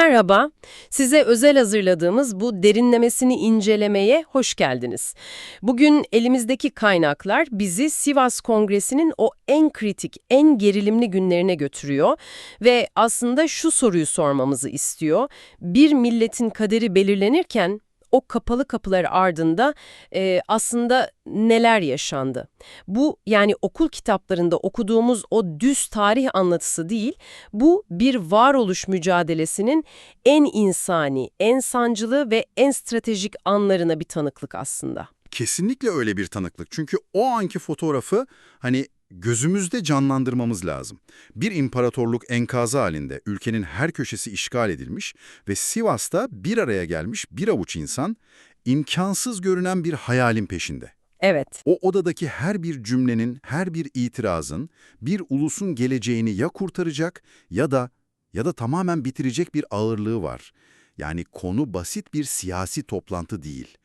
Merhaba, size özel hazırladığımız bu derinlemesini incelemeye hoş geldiniz. Bugün elimizdeki kaynaklar bizi Sivas Kongresi'nin o en kritik, en gerilimli günlerine götürüyor ve aslında şu soruyu sormamızı istiyor. Bir milletin kaderi belirlenirken o kapalı kapılar ardında e, aslında neler yaşandı? Bu yani okul kitaplarında okuduğumuz o düz tarih anlatısı değil, bu bir varoluş mücadelesinin en insani, en sancılı ve en stratejik anlarına bir tanıklık aslında. Kesinlikle öyle bir tanıklık. Çünkü o anki fotoğrafı hani gözümüzde canlandırmamız lazım. Bir imparatorluk enkazı halinde ülkenin her köşesi işgal edilmiş ve Sivas'ta bir araya gelmiş bir avuç insan imkansız görünen bir hayalin peşinde. Evet, O odadaki her bir cümlenin, her bir itirazın bir ulusun geleceğini ya kurtaracak ya da ya da tamamen bitirecek bir ağırlığı var. Yani konu basit bir siyasi toplantı değil.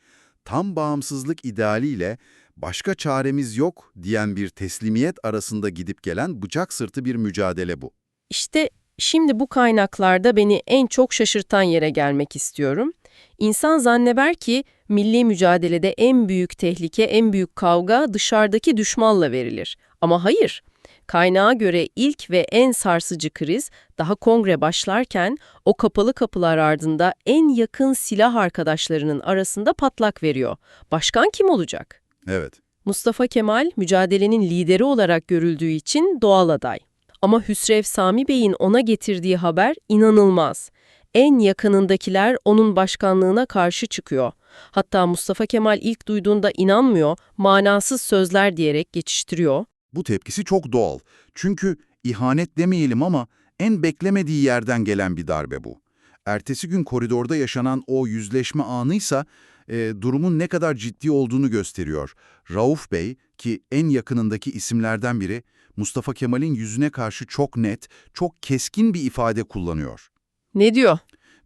Tam bağımsızlık idealiyle başka çaremiz yok diyen bir teslimiyet arasında gidip gelen bıçak sırtı bir mücadele bu. işte şimdi bu kaynaklarda beni en çok şaşırtan yere gelmek istiyorum. İnsan zanneder ki milli mücadelede en büyük tehlike, en büyük kavga dışarıdaki düşmanla verilir. Ama hayır. Kaynağa göre ilk ve en sarsıcı kriz daha kongre başlarken o kapalı kapılar ardında en yakın silah arkadaşlarının arasında patlak veriyor. Başkan kim olacak? Evet. Mustafa Kemal mücadelenin lideri olarak görüldüğü için doğal aday. Ama Hüsrev Sami Bey'in ona getirdiği haber inanılmaz. En yakınındakiler onun başkanlığına karşı çıkıyor. Hatta Mustafa Kemal ilk duyduğunda inanmıyor, manasız sözler diyerek geçiştiriyor. Bu tepkisi çok doğal. Çünkü ihanet demeyelim ama en beklemediği yerden gelen bir darbe bu. Ertesi gün koridorda yaşanan o yüzleşme anıysa e, durumun ne kadar ciddi olduğunu gösteriyor. Rauf Bey ki en yakınındaki isimlerden biri Mustafa Kemal'in yüzüne karşı çok net, çok keskin bir ifade kullanıyor. Ne diyor?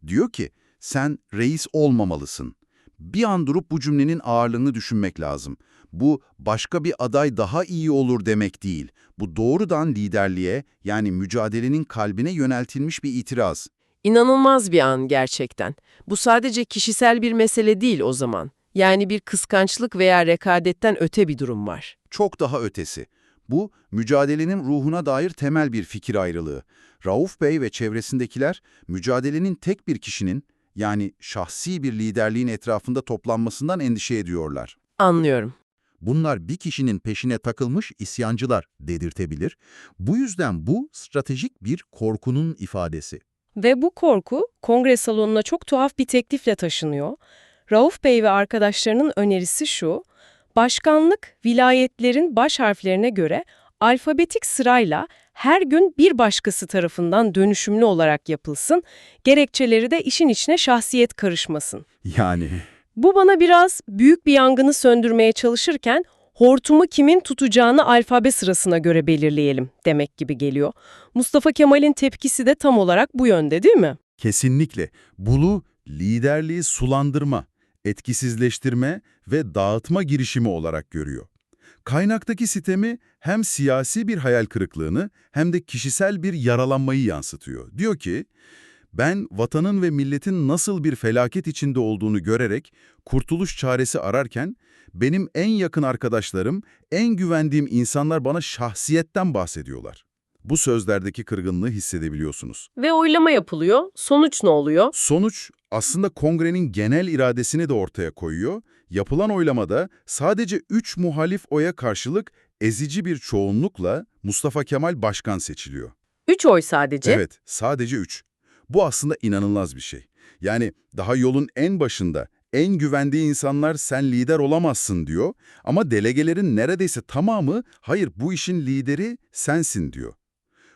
Diyor ki sen reis olmamalısın. Bir an durup bu cümlenin ağırlığını düşünmek lazım. Bu başka bir aday daha iyi olur demek değil. Bu doğrudan liderliğe yani mücadelenin kalbine yöneltilmiş bir itiraz. İnanılmaz bir an gerçekten. Bu sadece kişisel bir mesele değil o zaman. Yani bir kıskançlık veya rekadetten öte bir durum var. Çok daha ötesi. Bu mücadelenin ruhuna dair temel bir fikir ayrılığı. Rauf Bey ve çevresindekiler mücadelenin tek bir kişinin yani şahsi bir liderliğin etrafında toplanmasından endişe ediyorlar. Anlıyorum. Bunlar bir kişinin peşine takılmış isyancılar dedirtebilir. Bu yüzden bu stratejik bir korkunun ifadesi. Ve bu korku kongre salonuna çok tuhaf bir teklifle taşınıyor. Rauf Bey ve arkadaşlarının önerisi şu, başkanlık vilayetlerin baş harflerine göre alfabetik sırayla her gün bir başkası tarafından dönüşümlü olarak yapılsın, gerekçeleri de işin içine şahsiyet karışmasın. Yani Bu bana biraz büyük bir yangını söndürmeye çalışırken hortumu kimin tutacağını alfabe sırasına göre belirleyelim demek gibi geliyor. Mustafa Kemal'in tepkisi de tam olarak bu yönde değil mi? kesinlikle Bulu liderliği sulandırma, etkisizleştirme ve dağıtma girişimi olarak görüyor. Kaynaktaki sitemi hem siyasi bir hayal kırıklığını hem de kişisel bir yaralanmayı yansıtıyor. Diyor ki, ben vatanın ve milletin nasıl bir felaket içinde olduğunu görerek kurtuluş çaresi ararken, benim en yakın arkadaşlarım, en güvendiğim insanlar bana şahsiyetten bahsediyorlar. Bu sözlerdeki kırgınlığı hissedebiliyorsunuz. Ve oylama yapılıyor. Sonuç ne oluyor? Sonuç aslında kongrenin genel iradesini de ortaya koyuyor. Yapılan oylamada sadece 3 muhalif oya karşılık ezici bir çoğunlukla Mustafa Kemal başkan seçiliyor. Üç oy sadece. Evet, sadece 3. Bu aslında inanılmaz bir şey. Yani daha yolun en başında en güvendiği insanlar sen lider olamazsın diyor ama delegelerin neredeyse tamamı hayır bu işin lideri sensin diyor.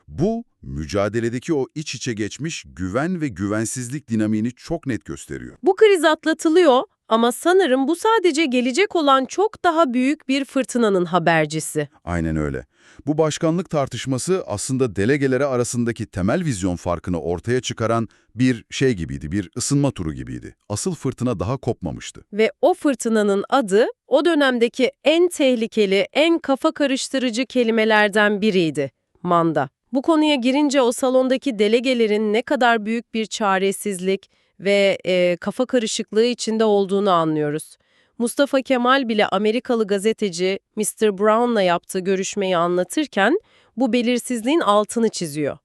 Bu mücadeledeki o iç içe geçmiş güven ve güvensizlik dinamiğini çok net gösteriyor. Bu kriz atlatılıyor ama sanırım bu sadece gelecek olan çok daha büyük bir fırtınanın habercisi. Aynen öyle. Bu başkanlık tartışması aslında delegeleri arasındaki temel vizyon farkını ortaya çıkaran bir şey gibiydi, bir ısınma turu gibiydi. Asıl fırtına daha kopmamıştı. Ve o fırtınanın adı o dönemdeki en tehlikeli, en kafa karıştırıcı kelimelerden biriydi. Manda. Bu konuya girince o salondaki delegelerin ne kadar büyük bir çaresizlik ve e, kafa karışıklığı içinde olduğunu anlıyoruz. Mustafa Kemal bile Amerikalı gazeteci Mr. Brown'la yaptığı görüşmeyi anlatırken bu belirsizliğin altını çiziyor.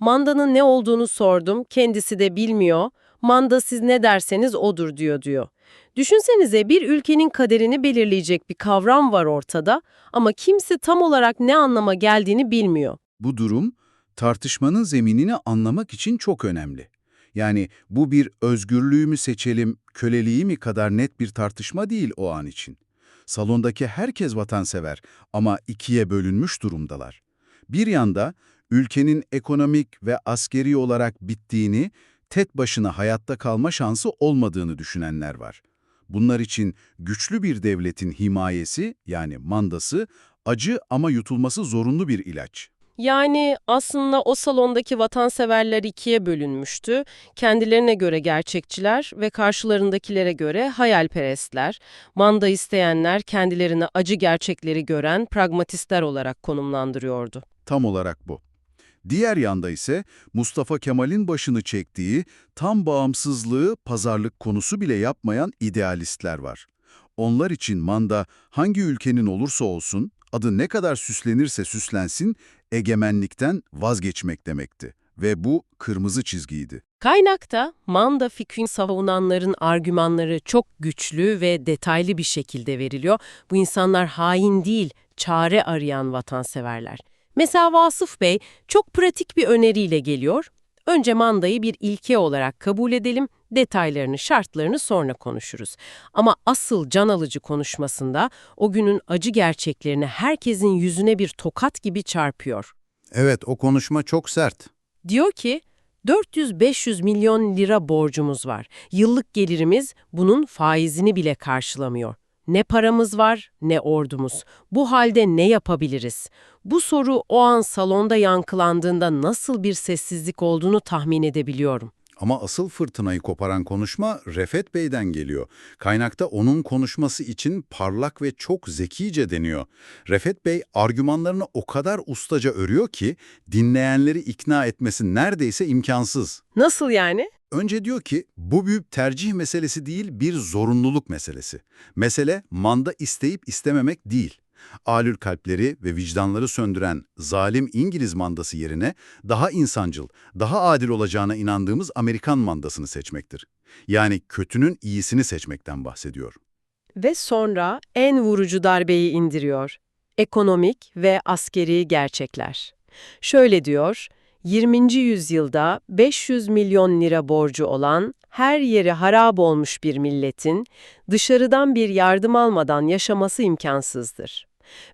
Manda'nın ne olduğunu sordum, kendisi de bilmiyor. Manda siz ne derseniz odur diyor diyor. Düşünsenize bir ülkenin kaderini belirleyecek bir kavram var ortada ama kimse tam olarak ne anlama geldiğini bilmiyor. Bu durum tartışmanın zeminini anlamak için çok önemli. Yani bu bir özgürlüğü mü seçelim, köleliği mi kadar net bir tartışma değil o an için. Salondaki herkes vatansever ama ikiye bölünmüş durumdalar. Bir yanda ülkenin ekonomik ve askeri olarak bittiğini, tek başına hayatta kalma şansı olmadığını düşünenler var. Bunlar için güçlü bir devletin himayesi yani mandası acı ama yutulması zorunlu bir ilaç. Yani aslında o salondaki vatanseverler ikiye bölünmüştü. Kendilerine göre gerçekçiler ve karşılarındakilere göre hayalperestler. Manda isteyenler kendilerine acı gerçekleri gören pragmatistler olarak konumlandırıyordu. Tam olarak bu. Diğer yanda ise Mustafa Kemal'in başını çektiği tam bağımsızlığı pazarlık konusu bile yapmayan idealistler var. Onlar için manda hangi ülkenin olursa olsun, adı ne kadar süslenirse süslensin, egemenlikten vazgeçmek demekti. Ve bu kırmızı çizgiydi. Kaynakta manda fikrini savunanların argümanları çok güçlü ve detaylı bir şekilde veriliyor. Bu insanlar hain değil, çare arayan vatanseverler. Mesela Vasıf Bey çok pratik bir öneriyle geliyor. Önce mandayı bir ilke olarak kabul edelim, detaylarını, şartlarını sonra konuşuruz. Ama asıl can alıcı konuşmasında o günün acı gerçeklerini herkesin yüzüne bir tokat gibi çarpıyor. Evet, o konuşma çok sert. Diyor ki 400-500 milyon lira borcumuz var. Yıllık gelirimiz bunun faizini bile karşılamıyor. Ne paramız var ne ordumuz. Bu halde ne yapabiliriz? Bu soru o an salonda yankılandığında nasıl bir sessizlik olduğunu tahmin edebiliyorum. Ama asıl fırtınayı koparan konuşma Refet Bey'den geliyor. Kaynakta onun konuşması için parlak ve çok zekice deniyor. Refet Bey argümanlarını o kadar ustaca örüyor ki dinleyenleri ikna etmesi neredeyse imkansız. Nasıl yani? Önce diyor ki bu bir tercih meselesi değil bir zorunluluk meselesi. Mesele manda isteyip istememek değil. Alül kalpleri ve vicdanları söndüren zalim İngiliz mandası yerine daha insancıl, daha adil olacağına inandığımız Amerikan mandasını seçmektir. Yani kötünün iyisini seçmekten bahsediyor. Ve sonra en vurucu darbeyi indiriyor. Ekonomik ve askeri gerçekler. Şöyle diyor, 20. yüzyılda 500 milyon lira borcu olan, her yeri harap olmuş bir milletin dışarıdan bir yardım almadan yaşaması imkansızdır.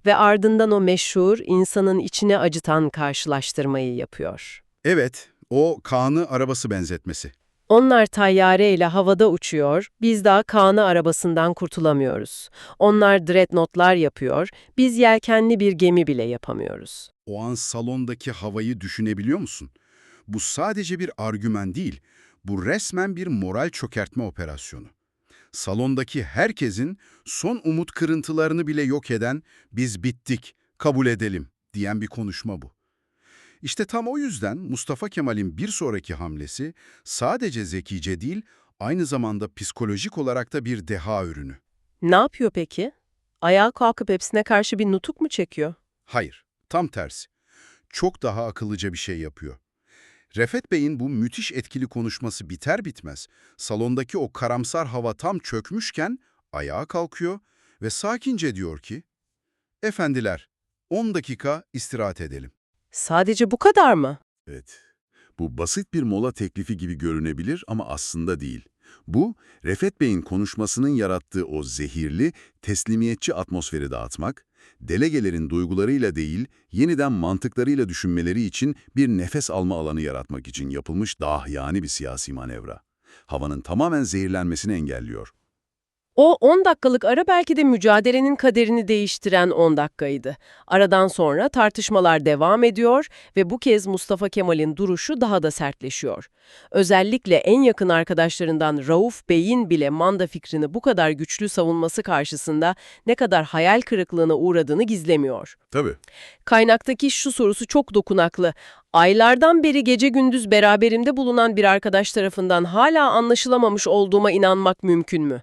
Ve ardından o meşhur, insanın içine acıtan karşılaştırmayı yapıyor. Evet, o Kaan'ı arabası benzetmesi. Onlar tayyare ile havada uçuyor, biz daha Kaan'ı arabasından kurtulamıyoruz. Onlar dreadnoughtlar yapıyor, biz yelkenli bir gemi bile yapamıyoruz. O an salondaki havayı düşünebiliyor musun? Bu sadece bir argüman değil, bu resmen bir moral çökertme operasyonu. Salondaki herkesin son umut kırıntılarını bile yok eden biz bittik, kabul edelim diyen bir konuşma bu. İşte tam o yüzden Mustafa Kemal'in bir sonraki hamlesi sadece zekice değil, aynı zamanda psikolojik olarak da bir deha ürünü. Ne yapıyor peki? Ayağa kalkıp hepsine karşı bir nutuk mu çekiyor? Hayır, tam tersi. Çok daha akıllıca bir şey yapıyor. Refet Bey'in bu müthiş etkili konuşması biter bitmez, salondaki o karamsar hava tam çökmüşken ayağa kalkıyor ve sakince diyor ki, Efendiler, 10 dakika istirahat edelim. Sadece bu kadar mı? Evet, bu basit bir mola teklifi gibi görünebilir ama aslında değil. Bu, Refet Bey'in konuşmasının yarattığı o zehirli, teslimiyetçi atmosferi dağıtmak, delegelerin duygularıyla değil, yeniden mantıklarıyla düşünmeleri için bir nefes alma alanı yaratmak için yapılmış dahiyani bir siyasi manevra. Havanın tamamen zehirlenmesini engelliyor. O 10 dakikalık ara belki de mücadelenin kaderini değiştiren 10 dakikaydı. Aradan sonra tartışmalar devam ediyor ve bu kez Mustafa Kemal'in duruşu daha da sertleşiyor. Özellikle en yakın arkadaşlarından Rauf Bey'in bile manda fikrini bu kadar güçlü savunması karşısında ne kadar hayal kırıklığına uğradığını gizlemiyor. Tabii. Kaynaktaki şu sorusu çok dokunaklı. Aylardan beri gece gündüz beraberimde bulunan bir arkadaş tarafından hala anlaşılamamış olduğuma inanmak mümkün mü?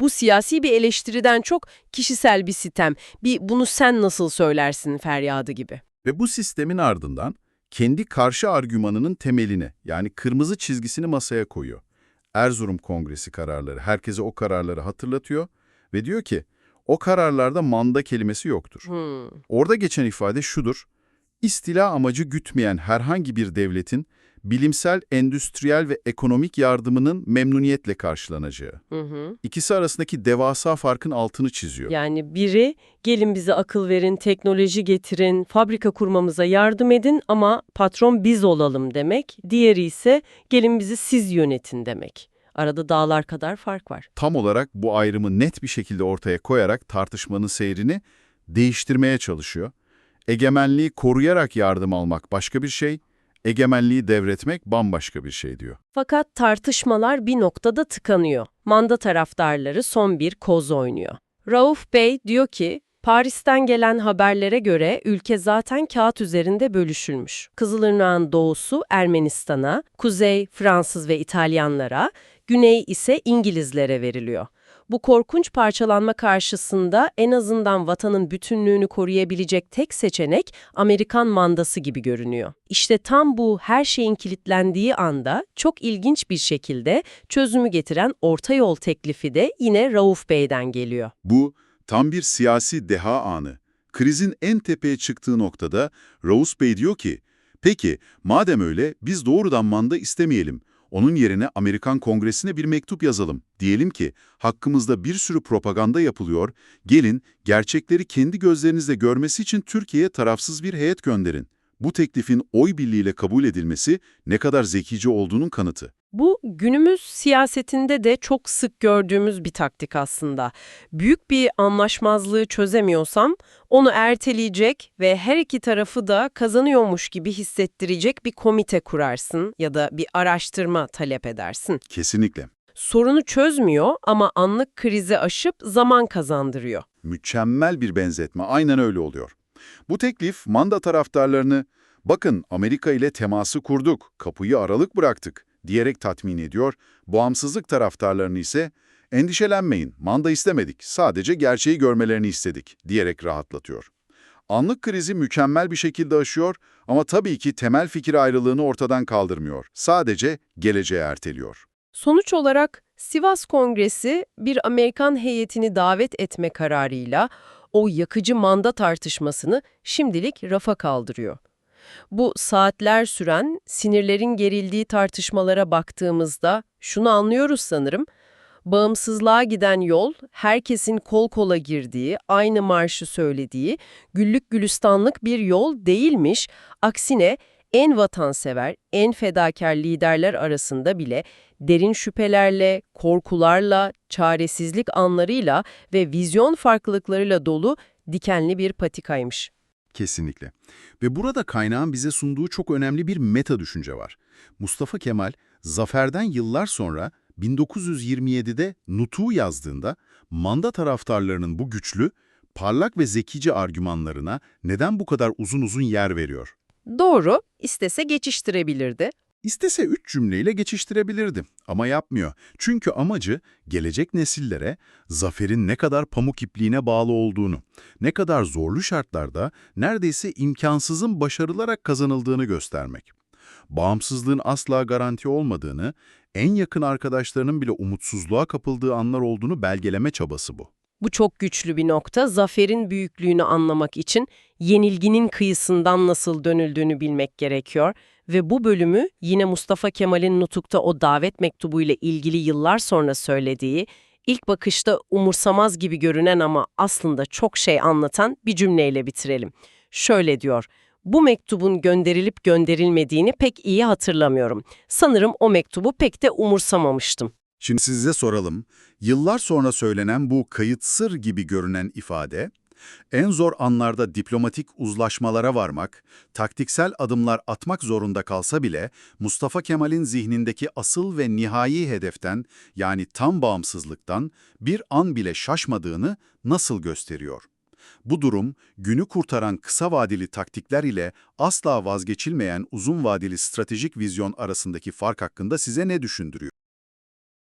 Bu siyasi bir eleştiriden çok kişisel bir sitem, bir bunu sen nasıl söylersin feryadı gibi. Ve bu sistemin ardından kendi karşı argümanının temelini yani kırmızı çizgisini masaya koyuyor. Erzurum Kongresi kararları herkese o kararları hatırlatıyor ve diyor ki o kararlarda manda kelimesi yoktur. Hmm. Orada geçen ifade şudur. İstila amacı gütmeyen herhangi bir devletin bilimsel, endüstriyel ve ekonomik yardımının memnuniyetle karşılanacağı. Hı hı. İkisi arasındaki devasa farkın altını çiziyor. Yani biri gelin bize akıl verin, teknoloji getirin, fabrika kurmamıza yardım edin ama patron biz olalım demek. Diğeri ise gelin bizi siz yönetin demek. Arada dağlar kadar fark var. tam olarak bu ayrımı net bir şekilde ortaya koyarak tartışmanın seyrini değiştirmeye çalışıyor. Egemenliği koruyarak yardım almak başka bir şey, egemenliği devretmek bambaşka bir şey diyor. Fakat tartışmalar bir noktada tıkanıyor. Manda taraftarları son bir koz oynuyor. Rauf Bey diyor ki, Paris'ten gelen haberlere göre ülke zaten kağıt üzerinde bölüşülmüş. Kızılırmak'ın doğusu Ermenistan'a, kuzey Fransız ve İtalyanlara, güney ise İngilizlere veriliyor. Bu korkunç parçalanma karşısında en azından vatanın bütünlüğünü koruyabilecek tek seçenek Amerikan mandası gibi görünüyor. İşte tam bu her şeyin kilitlendiği anda çok ilginç bir şekilde çözümü getiren orta yol teklifi de yine Rauf Bey'den geliyor. Bu tam bir siyasi deha anı. Krizin en tepeye çıktığı noktada Raus Bey diyor ki, peki madem öyle biz doğrudan manda istemeyelim. Onun yerine Amerikan Kongresi'ne bir mektup yazalım. Diyelim ki hakkımızda bir sürü propaganda yapılıyor. Gelin gerçekleri kendi gözlerinizle görmesi için Türkiye'ye tarafsız bir heyet gönderin. Bu teklifin oy birliğiyle kabul edilmesi ne kadar zekice olduğunun kanıtı. Bu günümüz siyasetinde de çok sık gördüğümüz bir taktik aslında. Büyük bir anlaşmazlığı çözemiyorsam onu erteleyecek ve her iki tarafı da kazanıyormuş gibi hissettirecek bir komite kurarsın ya da bir araştırma talep edersin. Kesinlikle. Sorunu çözmüyor ama anlık krizi aşıp zaman kazandırıyor. Mükemmel bir benzetme. Aynen öyle oluyor. Bu teklif manda taraftarlarını bakın Amerika ile teması kurduk, kapıyı aralık bıraktık diyerek tatmin ediyor. Bağımsızlık taraftarlarını ise endişelenmeyin, manda istemedik, sadece gerçeği görmelerini istedik diyerek rahatlatıyor. Anlık krizi mükemmel bir şekilde aşıyor ama tabii ki temel fikir ayrılığını ortadan kaldırmıyor. Sadece geleceğe erteliyor. Sonuç olarak Sivas Kongresi bir Amerikan heyetini davet etme kararıyla o yakıcı manda tartışmasını şimdilik rafa kaldırıyor. Bu saatler süren, sinirlerin gerildiği tartışmalara baktığımızda şunu anlıyoruz sanırım. Bağımsızlığa giden yol, herkesin kol kola girdiği, aynı marşı söylediği, güllük gülistanlık bir yol değilmiş. Aksine en vatansever, en fedakar liderler arasında bile derin şüphelerle, korkularla, çaresizlik anlarıyla ve vizyon farklılıklarıyla dolu dikenli bir patikaymış. Kesinlikle. Ve burada kaynağın bize sunduğu çok önemli bir meta düşünce var. Mustafa Kemal, zaferden yıllar sonra 1927'de Nutuk'u yazdığında manda taraftarlarının bu güçlü, parlak ve zekice argümanlarına neden bu kadar uzun uzun yer veriyor? Doğru, istese geçiştirebilirdi. İstese üç cümleyle geçiştirebilirdi ama yapmıyor. Çünkü amacı gelecek nesillere zaferin ne kadar pamuk ipliğine bağlı olduğunu, ne kadar zorlu şartlarda neredeyse imkansızın başarılarak kazanıldığını göstermek. Bağımsızlığın asla garanti olmadığını, en yakın arkadaşlarının bile umutsuzluğa kapıldığı anlar olduğunu belgeleme çabası bu. Bu çok güçlü bir nokta. Zaferin büyüklüğünü anlamak için yenilginin kıyısından nasıl dönüldüğünü bilmek gerekiyor. Ve bu bölümü yine Mustafa Kemal'in Nutuk'ta o davet mektubuyla ilgili yıllar sonra söylediği, ilk bakışta umursamaz gibi görünen ama aslında çok şey anlatan bir cümleyle bitirelim. Şöyle diyor, bu mektubun gönderilip gönderilmediğini pek iyi hatırlamıyorum. Sanırım o mektubu pek de umursamamıştım. Şimdi size soralım, yıllar sonra söylenen bu kayıt sır gibi görünen ifade, en zor anlarda diplomatik uzlaşmalara varmak, taktiksel adımlar atmak zorunda kalsa bile Mustafa Kemal'in zihnindeki asıl ve nihai hedeften yani tam bağımsızlıktan bir an bile şaşmadığını nasıl gösteriyor? Bu durum, günü kurtaran kısa vadeli taktikler ile asla vazgeçilmeyen uzun vadeli stratejik vizyon arasındaki fark hakkında size ne düşündürüyor?